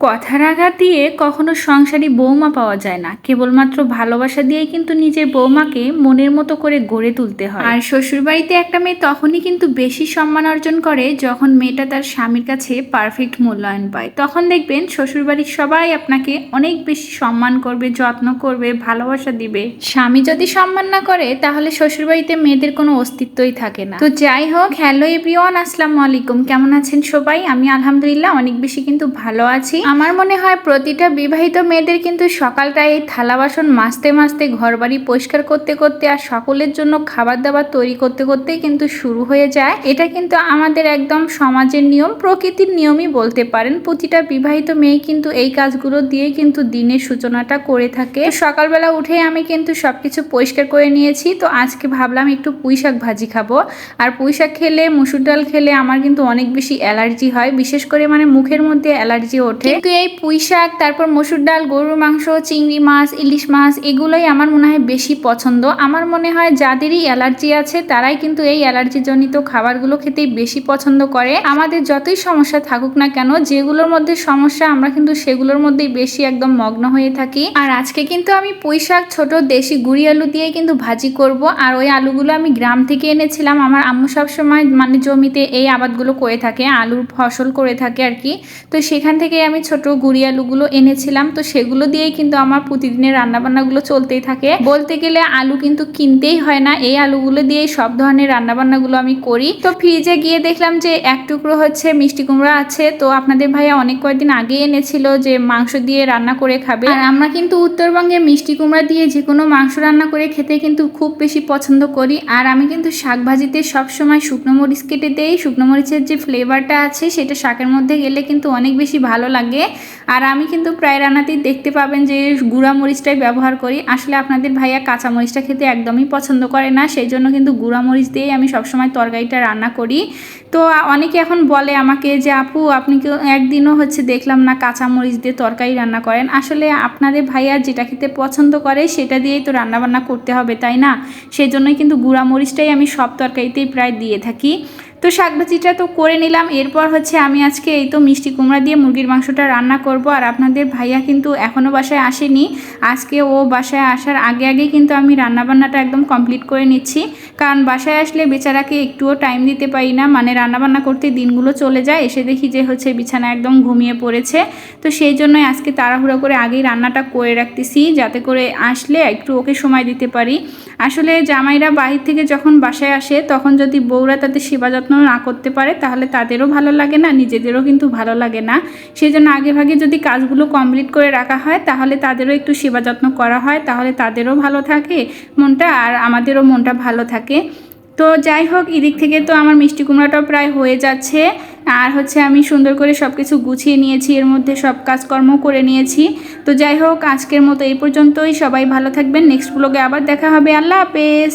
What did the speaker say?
কথার আঘাত দিয়ে কখনো সংসারী বৌমা পাওয়া যায় না। কেবলমাত্র ভালোবাসা দিয়েই কিন্তু নিজের বৌমাকে মনের মতো করে গড়ে তুলতে হয়। আর শ্বশুরবাড়িতে একটা মেয়ে তখনই কিন্তু বেশি সম্মান অর্জন করে যখন মেয়েটা তার স্বামীর কাছে পারফেক্ট মূল্যায়ন পায়। তখন দেখবেন শ্বশুরবাড়ির সবাই আপনাকে অনেক বেশি সম্মান করবে, যত্ন করবে, ভালোবাসা দিবে। স্বামী যদি সম্মান না করে, তাহলে শ্বশুরবাড়িতে মেয়েদের কোনো অস্তিত্বই থাকে না। তো যাই হোক, হ্যালো এভরিওয়ান, আসসালামু আলাইকুম। কেমন আছেন সবাই? আমি আলহামদুলিল্লাহ অনেক বেশি কিন্তু ভালো আছি। আমার মনে হয় প্রতিটা বিবাহিত মেয়েদের কিন্তু সকালটা এই থালা বাসন মাজতে মাজতে ঘর বাড়ি পরিষ্কার করতে করতে আর সকলের জন্য খাবার দাবার তৈরি করতে করতেই কিন্তু শুরু হয়ে যায়। এটা কিন্তু আমাদের একদম সমাজের নিয়ম, প্রকৃতির নিয়মই বলতে পারেন। প্রতিটা বিবাহিত মেয়ে কিন্তু এই কাজগুলো দিয়ে কিন্তু দিনের সূচনাটা করে থাকে। সকালবেলা উঠে আমি কিন্তু সবকিছু পরিষ্কার করে নিয়েছি। তো আজকে ভাবলাম একটু পুঁই শাক ভাজি খাব। আর পুঁই শাক খেলে, মুসুর ডাল খেলে আমার কিন্তু অনেক বেশি অ্যালার্জি হয়। বিশেষ করে মানে মুখের মধ্যে অ্যালার্জি ওঠে। এই পুঁই শাক তারপর মসুর ডাল, গরুর মাংস, চিংড়ি মাছ, ইলিশ মাছ, এগুলোই আমার মনে হয় বেশি পছন্দ। আমার মনে হয় যাদেরই অ্যালার্জি আছে, তারাই কিন্তু এই অ্যালার্জি জনিত খাবারগুলো খেতেই বেশি পছন্দ করে। আমাদের যতই সমস্যা থাকুক না কেন, যেগুলোর মধ্যে সমস্যা, আমরা কিন্তু সেগুলোর মধ্যেই বেশি একদম মগ্ন হয়ে থাকি। আর আজকে কিন্তু আমি পুঁই শাক ছোট দেশি গুড়ি আলু দিয়ে কিন্তু ভাজি করব। আর ওই আলুগুলো আমি গ্রাম থেকে এনেছিলাম। আমার আম্মু সব সময় মানে জমিতে এই আবাদগুলো করে থাকে, আলুর ফসল করে থাকে আর কি। তো সেখান থেকে আমি ছোট গুড়ি আলুগুলো এনেছিলাম, তো সেগুলো দিয়েই কিন্তু আমার প্রতিদিনের রান্নাবান্নাগুলো চলতেই থাকে। বলতে গেলে আলু কিন্তু কিনতেই হয় না, এই আলুগুলো দিয়েই সব ধরনের রান্নাবান্নাগুলো আমি করি। তো ফ্রিজে গিয়ে দেখলাম যে এক টুকরো হচ্ছে মিষ্টি কুমড়া আছে, তো আপনাদের ভাইয়া অনেক কয়েকদিন আগে এনেছিল যে মাংস দিয়ে রান্না করে খাবে। আর আমরা কিন্তু উত্তরবঙ্গে মিষ্টি কুমড়া দিয়ে যে কোনো মাংস রান্না করে খেতে কিন্তু খুব বেশি পছন্দ করি। আর আমি কিন্তু শাক ভাজিতে সবসময় শুকনো মরিচ কেটে দেই। শুকনো মরিচের যে ফ্লেভারটা আছে, সেটা শাকের মধ্যে গেলে কিন্তু অনেক বেশি ভালো লাগে। আর আমি কিন্তু প্রায় রান্নাতেই দেখতে পাবেন যে গুঁড়া মরিচটাই ব্যবহার করি। আসলে আপনাদের ভাইয়া কাঁচা মরিচটা খেতে একদমই পছন্দ করে না সেই জন্য কিন্তু গুঁড়া মরিচ দিয়েই আমি সবসময় তরকারিটা রান্না করি। তো অনেকে এখন বলে আমাকে যে, আপু, আপনি কেউ একদিনও হচ্ছে দেখলাম না কাঁচা মরিচ দিয়ে তরকারি রান্না করেন। আসলে আপনাদের ভাইয়া যেটা খেতে পছন্দ করে সেটা দিয়েই তো রান্নাবান্না করতে হবে, তাই না? সেই জন্যই কিন্তু গুঁড়া মরিচটাই আমি সব তরকারিতেই প্রায় দিয়ে থাকি। তো শাকভাজিটা তো করে নিলাম। এরপর হচ্ছে আমি আজকে এই তো মিষ্টি কুমড়া দিয়ে মুরগির মাংসটা রান্না করব। আর আপনাদের ভাইয়া কিন্তু এখনও বাসায় আসেনি। আজকে ও বাসায় আসার আগে আগেই কিন্তু আমি রান্নাবান্নাটা একদম কমপ্লিট করে নিচ্ছি। কারণ বাসায় আসলে বেচারাকে একটুও টাইম দিতে পারি না। মানে রান্নাবান্না করতে দিনগুলো চলে যায়। এসে দেখি যে হচ্ছে বিছানা একদম ঘুমিয়ে পড়েছে। তো সেই জন্যই আজকে তাড়াহুড়ো করে আগেই রান্নাটা করে রাখতেছি। যাতে করে আসলে একটু ওকে সময় দিতে পারি। আসলে জামাইরা বাহির থেকে যখন বাসায় আসে, তখন যদি বউরা তাদের সেবা যত্ন না করতে পারে, তাহলে তাদেরও ভালো লাগে না, নিজেদেরও কিন্তু ভালো লাগে না। সেই জন্য আগে ভাগে যদি কাজগুলো কমপ্লিট করে রাখা হয়, তাহলে তাদেরও একটু সেবা যত্ন করা হয়, তাহলে তাদেরও ভালো থাকে মনটা আর আমাদেরও মনটা ভালো থাকে। তো যাই হোক, এদিক থেকে তো আমার মিষ্টি কুমড়াটাও প্রায় হয়ে যাচ্ছে, আর হচ্ছে আমি সুন্দর করে সব কিছু গুছিয়ে নিয়েছি, এর মধ্যে সব কাজকর্ম করে নিয়েছি। তো যাই হোক, আজকের মতো এই পর্যন্তই, সবাই ভালো থাকবেন নেক্সট ব্লগে আবার দেখা হবে, আল্লাহ হাফেজ।